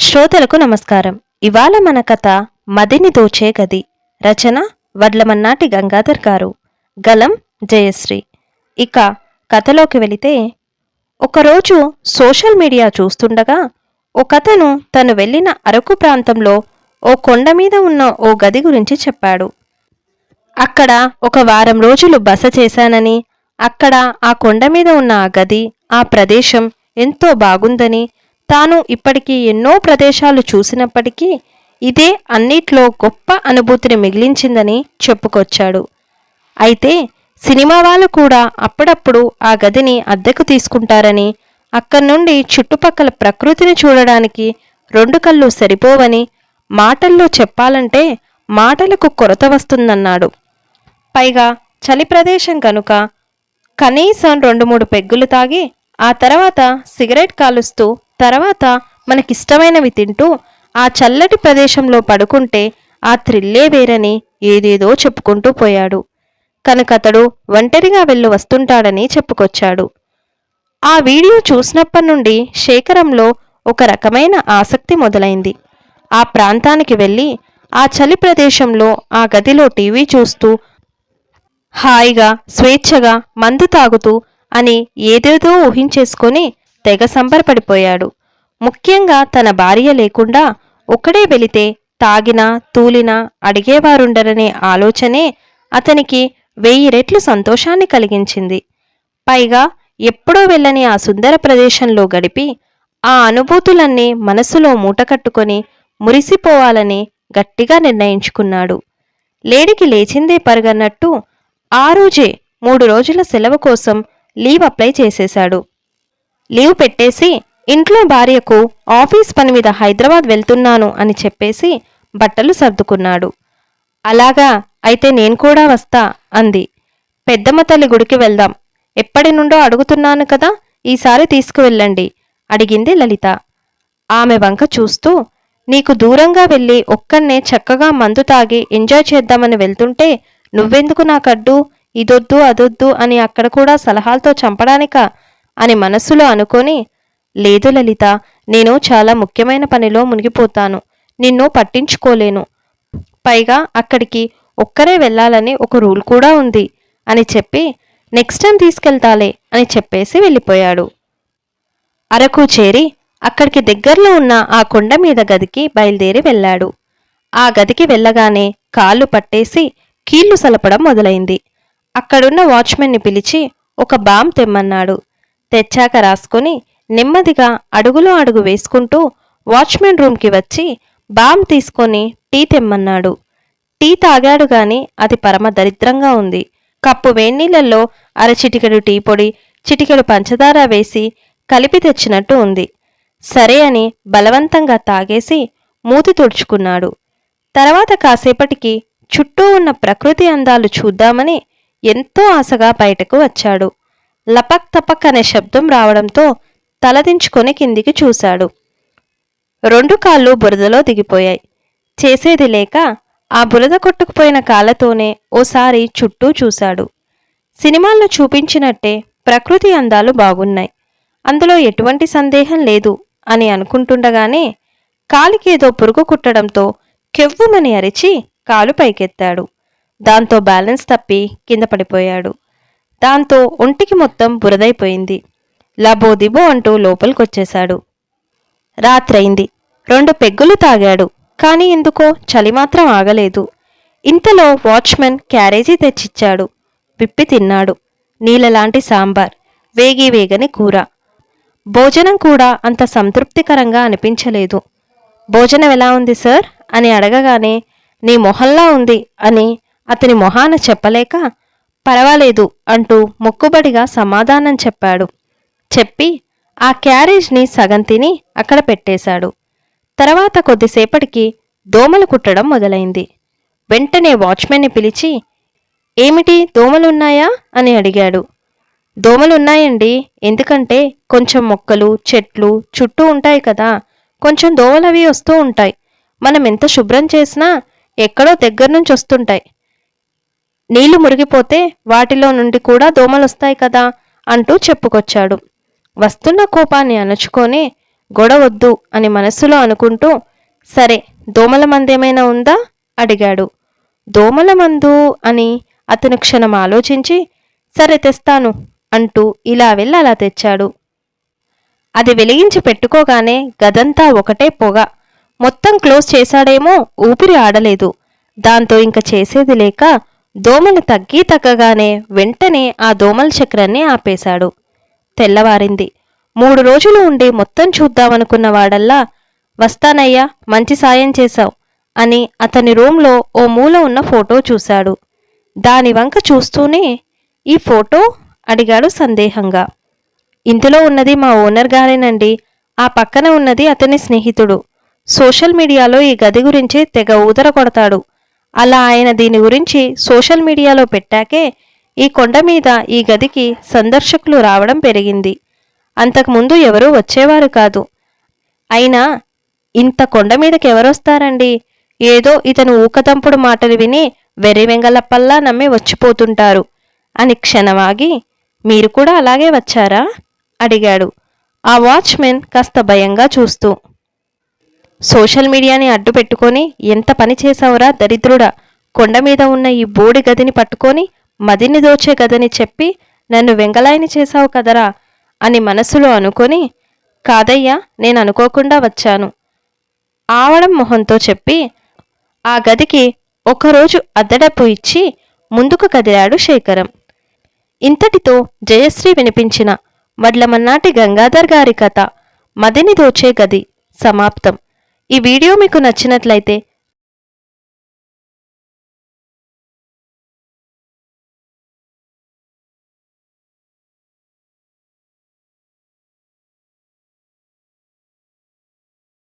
శ్రోతలకు నమస్కారం. ఇవాళ మన కథ మదిని దోచే గది. రచన వడ్లమన్నాటి గంగాధర్ గారు. గలం జయశ్రీ. ఇక కథలోకి వెళితే ఒకరోజు సోషల్ మీడియా చూస్తుండగా ఒకతను తను వెళ్ళిన అరకు ప్రాంతంలో ఓ కొండ మీద ఉన్న ఓ గది గురించి చెప్పాడు. అక్కడ ఒక వారం రోజులు బస చేశానని అక్కడ ఆ కొండ మీద ఉన్న ఆ గది ఆ ప్రదేశం ఎంతో బాగుందని తాను ఇప్పటికీ ఎన్నో ప్రదేశాలు చూసినప్పటికీ ఇదే అన్నిట్లో గొప్ప అనుభూతిని మిగిలించిందని చెప్పుకొచ్చాడు. అయితే సినిమా వాళ్ళు కూడా అప్పుడప్పుడు ఆ గదిని అద్దెకు తీసుకుంటారని అక్కడి నుండి చుట్టుపక్కల ప్రకృతిని చూడడానికి రెండు కళ్ళు సరిపోవని మాటల్లో చెప్పాలంటే మాటలకు కొరత వస్తుందన్నాడు. పైగా చలి ప్రదేశం కనుక కనీసం రెండు మూడు పెగ్గులు తాగి ఆ తర్వాత సిగరెట్ కాలుస్తూ తర్వాత మనకిష్టమైనవి తింటూ ఆ చల్లటి ప్రదేశంలో పడుకుంటే ఆ థ్రిల్లే వేరని ఏదేదో చెప్పుకుంటూ పోయాడు. కనుకతడు ఒంటరిగా వెళ్ళి వస్తుంటాడని చెప్పుకొచ్చాడు. ఆ వీడియో చూసినప్పటి నుండి శేఖరంలో ఒక రకమైన ఆసక్తి మొదలైంది. ఆ ప్రాంతానికి వెళ్ళి ఆ చలి ప్రదేశంలో ఆ గదిలో టీవీ చూస్తూ హాయిగా స్వేచ్ఛగా మందు తాగుతూ అని ఏదేదో ఊహించేసుకొని తెగ సంబరపడిపోయాడు. ముఖ్యంగా తన భార్య లేకుండా ఒక్కడే వెళితే తాగినా తూలినా అడిగేవారుండరనే ఆలోచనే అతనికి వెయ్యి రెట్లు సంతోషాన్ని కలిగించింది. పైగా ఎప్పుడో వెళ్ళని ఆ సుందర ప్రదేశంలో గడిపి ఆ అనుభూతులన్నీ మనసులో మూటకట్టుకొని మురిసిపోవాలని గట్టిగా నిర్ణయించుకున్నాడు. లేడికి లేచిందే పరుగన్నట్టు ఆ రోజే మూడు రోజుల సెలవు కోసం లీవ్ అప్లై చేసేశాడు. లీవ్ పెట్టేసి ఇంట్లో భార్యకు ఆఫీస్ పని మీద హైదరాబాద్ వెళ్తున్నాను అని చెప్పేసి బట్టలు సర్దుకున్నాడు. అలాగా అయితే నేను కూడా వస్తా అంది. పెద్దమ్మ తల్లి గుడికి వెళ్దాం. ఎప్పటి నుండో అడుగుతున్నాను కదా ఈసారి తీసుకువెళ్ళండి అడిగింది లలిత. ఆమె వంక చూస్తూ నీకు దూరంగా వెళ్ళి ఒక్కనే చక్కగా మందు తాగి ఎంజాయ్ చేద్దామని వెళ్తుంటే నువ్వెందుకు నాకడ్డు ఇదొద్దు అదొద్దు అని అక్కడ కూడా సలహాలతో చంపడానిక? అని మనస్సులో అనుకొని లేదు లలిత నేను చాలా ముఖ్యమైన పనిలో మునిగిపోతాను. నిన్ను పట్టించుకోలేను. పైగా అక్కడికి ఒక్కరే వెళ్ళాలని ఒక రూల్ కూడా ఉంది అని చెప్పి నెక్స్ట్ టైం తీసుకెళ్తాలే అని చెప్పేసి వెళ్ళిపోయాడు. అరకు చేరి అక్కడికి దగ్గరలో ఉన్న ఆ కొండ మీద గదికి బయలుదేరి వెళ్ళాడు. ఆ గదికి వెళ్ళగానే కాళ్ళు పట్టేసి కీళ్ళు సలపడం మొదలైంది. అక్కడున్న వాచ్మెన్ని పిలిచి ఒక బామ్ తెమ్మన్నాడు. తెచ్చాక రాసుకొని నెమ్మదిగా అడుగులో అడుగు వేసుకుంటూ వాచ్మెన్ రూమ్కి వచ్చి బామ్ తీసుకొని టీ తెమ్మన్నాడు. టీ తాగాడు గాని అది పరమ దరిద్రంగా ఉంది. కప్పు వేన్నీళ్ళల్లో అరచిటికెడు టీ పొడి చిటికెడు పంచదార వేసి కలిపి తెచ్చినట్టు ఉంది. సరే అని బలవంతంగా తాగేసి మూతి తుడుచుకున్నాడు. తర్వాత కాసేపటికి చుట్టూ ఉన్న ప్రకృతి అందాలు చూద్దామని ఎంతో ఆశగా బయటకు వచ్చాడు. లపక్ తపక్ అనే శబ్దం రావడంతో తలదించుకొని కిందికి చూశాడు. రెండు కాళ్ళు బురదలో దిగిపోయాయి. చేసేది లేక ఆ బురద కొట్టుకుపోయిన కాళ్ళతోనే ఓసారి చుట్టూ చూశాడు. సినిమాల్లో చూపించినట్టే ప్రకృతి అందాలు బాగున్నాయి. అందులో ఎటువంటి సందేహం లేదు అని అనుకుంటుండగానే కాలికేదో పురుగు కుట్టడంతో కెవ్వుమని అరిచి కాలు పైకెత్తాడు. దాంతో బ్యాలెన్స్ తప్పి కింద పడిపోయాడు. దాంతో ఒంటికి మొత్తం బురదైపోయింది. లబోదిబో అంటూ లోపలికొచ్చేశాడు. రాత్రైంది రెండు పెగ్గులు తాగాడు. కాని ఎందుకో చలి మాత్రం ఆగలేదు. ఇంతలో వాచ్మెన్ క్యారేజీ తెచ్చిచ్చాడు. విప్పి తిన్నాడు. నీళ్ళలాంటి సాంబార్ వేగి వేగని కూర. భోజనం కూడా అంత సంతృప్తికరంగా అనిపించలేదు. భోజనం ఎలా ఉంది సార్? అని అడగగానే నీ మొహల్లా ఉంది అని అతని మొహాన చెప్పలేక పర్వాలేదు అంటూ మొక్కుబడిగా సమాధానం చెప్పాడు. చెప్పి ఆ క్యారేజ్ని సగం తిని అక్కడ పెట్టేశాడు. తర్వాత కొద్దిసేపటికి దోమలు కుట్టడం మొదలైంది. వెంటనే వాచ్మెన్ని పిలిచి ఏమిటి దోమలున్నాయా? అని అడిగాడు. దోమలున్నాయండి. ఎందుకంటే కొంచెం మొక్కలు చెట్లు చుట్టూ ఉంటాయి కదా. కొంచెం దోమలవి వస్తూ ఉంటాయి. మనం ఎంత శుభ్రం చేసినా ఎక్కడో దగ్గర నుంచి వస్తుంటాయి. నీళ్ళు మురిగిపోతే వాటిలో నుండి కూడా దోమలు వస్తాయి కదా అంటూ చెప్పుకొచ్చాడు. వస్తున్న కోపాన్ని అణుచుకొని గొడవద్దు అని మనస్సులో అనుకుంటూ సరే దోమల మందేమైనా ఉందా? అడిగాడు. దోమల మందు అని అతను క్షణం ఆలోచించి సరే తెస్తాను అంటూ ఇలా వెళ్ళి అలా తెచ్చాడు. అది వెలిగించి పెట్టుకోగానే గదంతా ఒకటే పొగ. మొత్తం క్లోజ్ చేశాడేమో ఊపిరి ఆడలేదు. దాంతో ఇంక చేసేది లేక దోమలు తగ్గి తగ్గగానే వెంటనే ఆ దోమల చక్రాన్ని ఆపేశాడు. తెల్లవారింది. మూడు రోజులు ఉండి మొత్తం చూద్దామనుకున్న వాడల్లా వస్తానయ్యా మంచి సాయం చేశావు అని అతని రూంలో ఓ మూల ఉన్న ఫోటో చూశాడు. దాని వంక చూస్తూనే ఈ ఫోటో అడిగాడు సందేహంగా. ఇందులో ఉన్నది మా ఓనర్ గారేనండి. ఆ పక్కన ఉన్నది అతని స్నేహితుడు. సోషల్ మీడియాలో ఈ గది గురించి తెగ ఊదర కొడతాడు అలా ఆయన దీని గురించి సోషల్ మీడియాలో పెట్టాకే ఈ కొండ మీద ఈ గదికి సందర్శకులు రావడం పెరిగింది. అంతకుముందు ఎవరూ వచ్చేవారు కాదు. అయినా ఇంత కొండ మీదకి ఎవరొస్తారండి? ఏదో ఇతను ఊకతంపుడు మాటలు విని వెర్రి వెంగళప్పల్లా నమ్మి వచ్చిపోతుంటారు. అని క్షణమాగి మీరు కూడా అలాగే వచ్చారా? అడిగాడు. ఆ వాచ్మెన్ కాస్త భయంగా చూస్తూ. సోషల్ మీడియాని అడ్డు పెట్టుకొని ఎంత పని చేశావురా దరిద్రుడా? కొండ మీద ఉన్న ఈ బోడి గదిని పట్టుకొని మదిని దోచే గదని చెప్పి నన్ను వెంగలాయని చేశావు కదరా అని మనసులో అనుకొని కాదయ్యా నేను అనుకోకుండా వచ్చాను. ఆవడం మొహంతో చెప్పి ఆ గదికి ఒకరోజు అద్దడపు ఇచ్చి ముందుకు కదిలాడు శేఖరం. ఇంతటితో జయశ్రీ వినిపించిన వడ్లమన్నాటి గంగాధర్ గారి కథ మదిని దోచే గది సమాప్తం. ఈ వీడియో మీకు నచ్చినట్లయితే